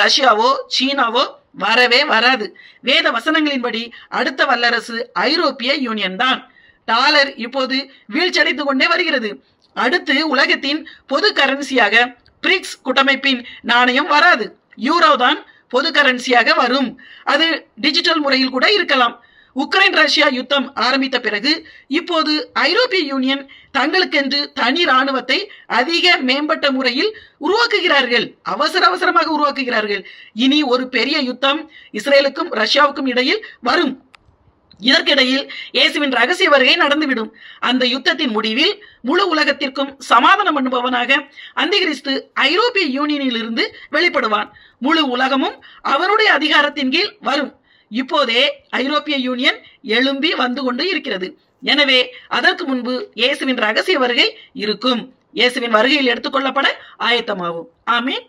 ரஷ்யாவோ சீனாவோ வரவே வராது. வேத வசனங்களின்படி அடுத்த வல்லரசு ஐரோப்பிய யூனியன் தான். டாலர் இப்போது வீழ்ச்சியடைந்து கொண்டே வருகிறது. அடுத்து உலகத்தின் பொது கரன்சியாக பிரிக்ஸ் கூட்டமைப்பின் நாணயம் வராது. யூரோ தான் பொது கரன்சியாக வரும். அது டிஜிட்டல் முறையில் கூட இருக்கலாம். உக்ரைன் ரஷ்யா யுத்தம் ஆரம்பித்த பிறகு இப்போது ஐரோப்பிய யூனியன் தங்களுக்கென்று தனி ராணுவத்தை அதிக மேம்பட்ட முறையில் உருவாக்குகிறார்கள். அவசர அவசரமாக உருவாக்குகிறார்கள். இனி ஒரு பெரிய யுத்தம் இஸ்ரேலுக்கும் ரஷ்யாவுக்கும் இடையில் வரும். இதற்கிடையில் இயேசுவின் ரகசிய வருகை நடந்துவிடும். அந்த யுத்தத்தின் முடிவில் முழு உலகத்திற்கும் சமாதானம் பண்ணுபவனாக அந்திகிறிஸ்து ஐரோப்பிய யூனியனில் இருந்து வெளிப்படுவான். முழு உலகமும் அவருடைய அதிகாரத்தின் கீழ் வரும். இப்போதே ஐரோப்பிய யூனியன் எழும்பி வந்து கொண்டு இருக்கிறது. எனவே அதற்கு முன்பு இயேசுவின் ரகசிய வருகை இருக்கும். இயேசுவின் வருகையில் எடுத்துக்கொள்ளப்பட ஆயத்தமாகும். ஆமீன்.